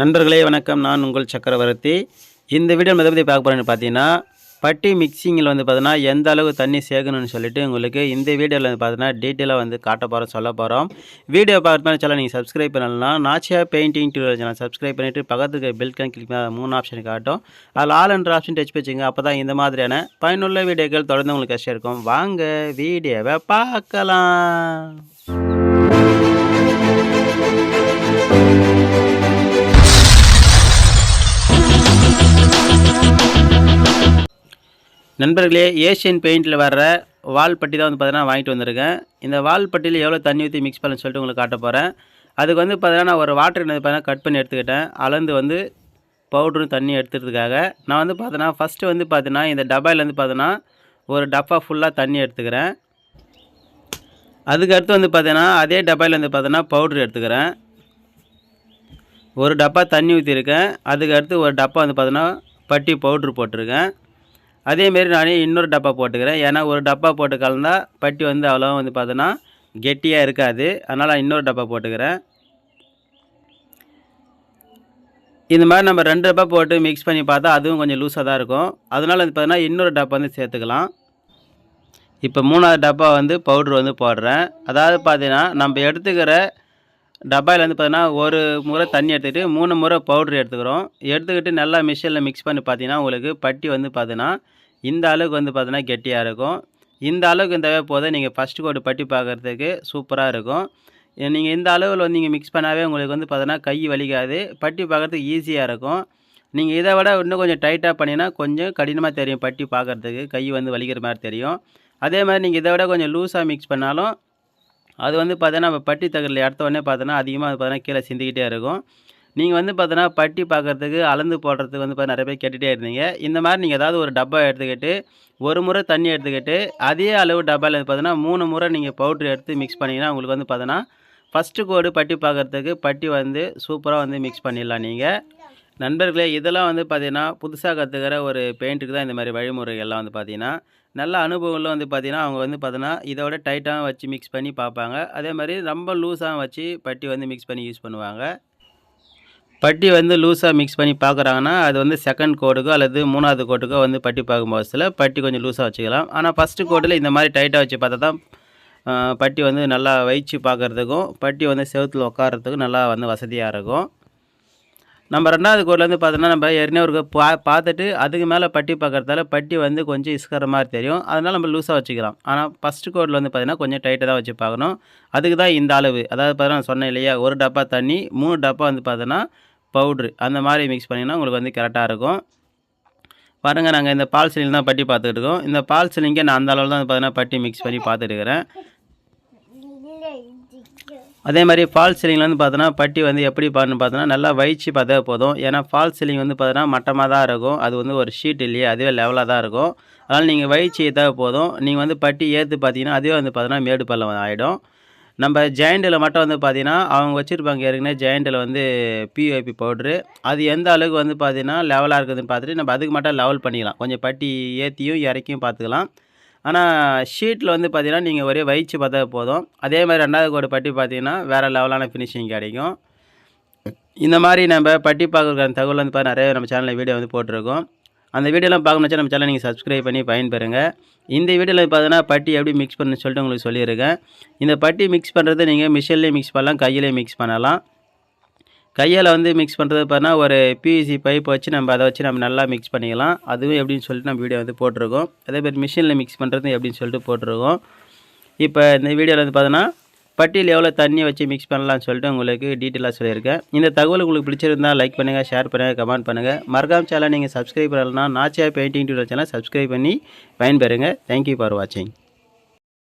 நண்பர்களே வணக்கம். நான் உங்கள் சக்கரவர்த்தி. இந்த வீடியோ எதை பற்றி பார்க்க போகிறேன்னு பார்த்தீங்கன்னா பட்டி மிக்சிங்கில் வந்து பார்த்தீங்கன்னா எந்த அளவு தண்ணி சேர்க்கணும்னு சொல்லிட்டு உங்களுக்கு இந்த வீடியோவில் வந்து பார்த்தீங்கன்னா டீட்டெயிலாக வந்து காட்ட போகிறோம் சொல்ல போகிறோம் வீடியோ பார்க்கணும் சேனல் நீங்கள் சப்ஸ்கிரைப் பண்ணலாம் Nachiya painting two channel subscribe பண்ணிவிட்டு பக்கத்துக்கு பெல் கன் கிளிக் பண்ண மூணு ஆப்ஷன் காட்டும். அதில் ஆல் என்ற ஆப்ஷன் டச் வச்சுங்க அப்போ தான் இந்த மாதிரியான பயனுள்ள வீடியோக்கள் தொடர்ந்து உங்களுக்கு கஷ்டம் இருக்கும் வாங்க வீடியோவை பார்க்கலாம். நண்பர்களே ஏஷியன் பெயிண்டில் வர்ற வால் பட்டி தான் வந்து பார்த்தீங்கன்னா வாங்கிட்டு வந்திருக்கேன். இந்த வால் பட்டியில் எவ்வளோ தண்ணி ஊற்றி மிக்ஸ் பண்ண சொல்லிட்டு உங்களுக்கு காட்ட போகிறேன் அதுக்கு வந்து பார்த்தீங்கன்னா நான் ஒரு வாட்டர் என்ன பார்த்தீங்கன்னா கட் பண்ணி எடுத்துக்கிட்டேன். அளந்து வந்து பவுடரும் தண்ணி எடுத்துக்கிறதுக்காக நான் வந்து பார்த்தீங்கன்னா ஃபஸ்ட்டு வந்து பார்த்தீங்கன்னா இந்த டப்பாயில் வந்து பார்த்தீங்கன்னா ஒரு டப்பா ஃபுல்லாக தண்ணி எடுத்துக்கிறேன். அதுக்கு அடுத்து வந்து பார்த்தீங்கன்னா அதே டப்பாயில் வந்து பார்த்தீங்கன்னா பவுட்ரு எடுத்துக்கிறேன். ஒரு டப்பா தண்ணி ஊற்றிருக்கேன் அதுக்கடுத்து ஒரு டப்பா வந்து பார்த்தீங்கன்னா பட்டி பவுட்ரு போட்டிருக்கேன். அதேமாரி நானே இன்னொரு டப்பா போட்டுக்கிறேன். ஏன்னா ஒரு டப்பா போட்டு கலந்தால் பட்டி வந்து அவ்வளோ வந்து பார்த்தோன்னா கெட்டியாக இருக்காது. அதனால் இன்னொரு டப்பா போட்டுக்கிறேன். இந்த மாதிரி நம்ம ரெண்டு டப்பா போட்டு மிக்ஸ் பண்ணி பார்த்தா அதுவும் கொஞ்சம் லூஸாக தான் இருக்கும். அதனால் வந்து பார்த்தீங்கன்னா இன்னொரு டப்பா வந்து சேர்த்துக்கலாம். இப்போ மூணாவது டப்பா வந்து பவுட்ரு வந்து போடுறேன். அதாவது பார்த்தீங்கன்னா நம்ம எடுத்துக்கிற டப்பாயில் வந்து பார்த்தீங்கன்னா ஒரு முறை தண்ணி எடுத்துக்கிட்டு மூணு முறை பவுட்ரு எடுத்துக்கிறோம். எடுத்துக்கிட்டு நல்லா மிஷினில் மிக்ஸ் பண்ணி பார்த்தீங்கன்னா உங்களுக்கு பட்டி வந்து பார்த்தீங்கன்னா இந்த அளவுக்கு வந்து பார்த்தீங்கன்னா கெட்டியாக இருக்கும். இந்த அளவுக்கு இந்த போதும் நீங்கள் ஃபஸ்ட்டு கோடு பட்டி பார்க்குறதுக்கு சூப்பராக இருக்கும். நீங்கள் இந்த அளவில் வந்து நீங்கள் மிக்ஸ் பண்ணாவே உங்களுக்கு வந்து பார்த்தீங்கன்னா கை வலிக்காது. பட்டி பார்க்குறதுக்கு ஈஸியாக இருக்கும். நீங்கள் இதை விட இன்னும் கொஞ்சம் டைட்டாக பண்ணிங்கன்னா கொஞ்சம் கடினமாக தெரியும் பட்டி பார்க்குறதுக்கு. கை வந்து வலிக்கிற மாதிரி தெரியும். அதே மாதிரி நீங்கள் இதை விட கொஞ்சம் லூஸாக மிக்ஸ் பண்ணாலும் அது வந்து பார்த்தீங்கன்னா நம்ம பட்டி தகரில் எடுத்த உடனே பார்த்தோன்னா அதிகமாக பார்த்தீங்கன்னா கீழே சிந்திக்கிட்டே இருக்கும். நீங்கள் வந்து பார்த்தீங்கன்னா பட்டி பார்க்குறதுக்கு அளந்து போடுறதுக்கு வந்து பார்த்தா நிறைய பேர் கேட்டுகிட்டே இருந்தீங்க. இந்த மாதிரி நீங்கள் ஏதாவது ஒரு டப்பா எடுத்துக்கிட்டு ஒரு முறை தண்ணி எடுத்துக்கிட்டு அதே அளவு டப்பாவில் பார்த்தீங்கன்னா மூணு முறை நீங்கள் பவுட்ரு எடுத்து மிக்ஸ் பண்ணிங்கன்னா உங்களுக்கு வந்து பார்த்தீங்கன்னா ஃபஸ்ட்டு கோடு பட்டி பார்க்குறதுக்கு பட்டி வந்து சூப்பராக வந்து மிக்ஸ் பண்ணிடலாம் நீங்கள் நண்பர்களே இதெல்லாம் வந்து பார்த்தீங்கன்னா புதுசாக கற்றுக்கிற ஒரு பெயிண்ட்டுக்கு தான் இந்த மாதிரி வழிமுறைகள்லாம் வந்து பார்த்திங்கன்னா நல்ல அனுபவங்களும் வந்து பார்த்திங்கன்னா அவங்க வந்து பார்த்தீங்கன்னா இதோட டைட்டாக வச்சு மிக்ஸ் பண்ணி பார்ப்பாங்க அதே மாதிரி ரொம்ப லூஸாக வச்சு பட்டி வந்து மிக்ஸ் பண்ணி யூஸ் பண்ணுவாங்க. பட்டி வந்து லூஸாக மிக்ஸ் பண்ணி பார்க்குறாங்கன்னா அது வந்து செகண்ட் கோடுக்கோ அல்லது மூணாவது கோட்டுக்கோ வந்து பட்டி பார்க்கும் போதில் பட்டி கொஞ்சம் லூஸாக வச்சுக்கலாம். ஆனால் ஃபஸ்ட்டு கோட்டில் இந்த மாதிரி டைட்டாக வச்சு பார்த்தா தான் பட்டி வந்து நல்லா வைச்சு பார்க்குறதுக்கும் பட்டி வந்து செவத்தில் உட்காரத்துக்கும் நல்லா வந்து வசதியாக இருக்கும். நம்ம ரெண்டாவது கோடில் வந்து பார்த்தோன்னா நம்ம ஏற்கனவே ஒரு பா பார்த்துட்டு அதுக்கு மேலே பட்டி பார்க்குறதால பட்டி வந்து கொஞ்சம் இஸ்கர மாதிரி தெரியும். அதனால் நம்ம லூஸாக வச்சுக்கலாம். ஆனால் ஃபஸ்ட்டு கோடில் வந்து பார்த்தீங்கன்னா கொஞ்சம் டைட்டாக தான் வச்சு பார்க்கணும். அதுக்கு தான் இந்த அளவு. அதாவது பார்த்தீங்கன்னா நான் சொன்னேன் இல்லையா ஒரு டப்பா தண்ணி மூணு டப்பா வந்து பார்த்தோன்னா பவுட்ரு அந்த மாதிரி மிக்ஸ் பண்ணிங்கன்னா உங்களுக்கு வந்து கரெக்டாக இருக்கும். பாருங்கள் நாங்கள் இந்த பால் சிலிங் தான் பட்டி பார்த்துட்டு இருக்கோம். இந்த பால் சிலிங்கை நான் அந்த அளவில் தான் பார்த்தீங்கன்னா பட்டி மிக்ஸ் பண்ணி பார்த்துட்டு இருக்கிறேன். அதே மாதிரி ஃபால் சீலிங்கில் வந்து பார்த்தோன்னா பட்டி வந்து எப்படி பாருன்னு பார்த்தோன்னா நல்லா வயிச்சு பார்த்தா போதும். ஏன்னா ஃபால் சீலிங் வந்து பார்த்தோன்னா மட்டமாக தான் இருக்கும். அது வந்து ஒரு ஷீட் இல்லையே அதுவே லெவலாக தான் இருக்கும். அதனால் நீங்கள் வயிச்சு ஏற்றா போதும். நீங்கள் வந்து பட்டி ஏற்று பார்த்தீங்கன்னா அதுவே வந்து பார்த்தோன்னா மேடு பள்ளம் ஆகிடும் நம்ம ஜெயண்டில் மட்டும் வந்து பார்த்தீங்கன்னா அவங்க வச்சுருப்பாங்க ஏற்கனவே ஜெயண்டில் வந்து பிஓபி பவுட்ரு அது எந்த அளவுக்கு வந்து பார்த்தீங்கன்னா லெவலாக இருக்குதுன்னு பார்த்துட்டு நம்ம அதுக்கு மட்டும் லெவல் பண்ணிக்கலாம். கொஞ்சம் பட்டி ஏற்றியும் இறக்கியும் பார்த்துக்கலாம் ஆனால் ஷீட்டில் வந்து பார்த்திங்கன்னா நீங்கள் ஒரே வயிச்சு பார்த்தா போதும். அதே மாதிரி ரெண்டாவது கோடு பட்டி பார்த்தீங்கன்னா வேறு லெவலான ஃபினிஷிங் கிடைக்கும். இந்த மாதிரி நம்ம பட்டி பார்க்குற தகவல் வந்து பார்த்தா நிறைய நம்ம சேனலில் வீடியோ வந்து போட்டிருக்கோம். அந்த வீடியோலாம் பார்க்கணுச்சா நம்ம சேனல் நீங்கள் சப்ஸ்கிரைப் பண்ணி பயன்பெறுங்க. இந்த வீடியோவில் பார்த்தீங்கன்னா பட்டி எப்படி மிக்ஸ் பண்ணு சொல்லிட்டு உங்களுக்கு சொல்லியிருக்கேன். இந்த பட்டி மிக்ஸ் பண்ணுறது நீங்கள் மிஷின்லேயே மிக்ஸ் பண்ணலாம் கையிலேயே மிக்ஸ் பண்ணலாம். கையால் வந்து மிக்ஸ் பண்ணுறது பார்த்தீங்கன்னா ஒரு பிவிசி பைப் வச்சு நம்ம அதை வச்சு நம்ம நல்லா மிக்ஸ் பண்ணிக்கலாம். அதுவும் எப்படின்னு சொல்லிட்டு நம்ம வீடியோ வந்து போட்டிருக்கோம். அதே மாதிரி மிஷினில் மிக்ஸ் பண்ணுறது எப்படின்னு சொல்லிட்டு போட்டிருக்கோம். இப்போ இந்த வீடியோவில் வந்து பார்த்தோன்னா பட்டியில் எவ்வளோ தண்ணி வச்சு மிக்ஸ் பண்ணலாம்னு சொல்லிட்டு உங்களுக்கு டீட்டெயிலாக சொல்லியிருக்கேன். இந்த தகவல் உங்களுக்கு பிடிச்சிருந்தால் லைக் பண்ணுங்கள் ஷேர் பண்ணுங்கள் கமெண்ட் பண்ணுங்கள் மறக்காம சேனல் நீங்கள் சப்ஸ்கிரைப் பண்ணலன்னா Nachiya painting tutor channel subscribe பண்ணி பயன்பெறுங்க. தேங்க்யூ ஃபார் வாட்சிங்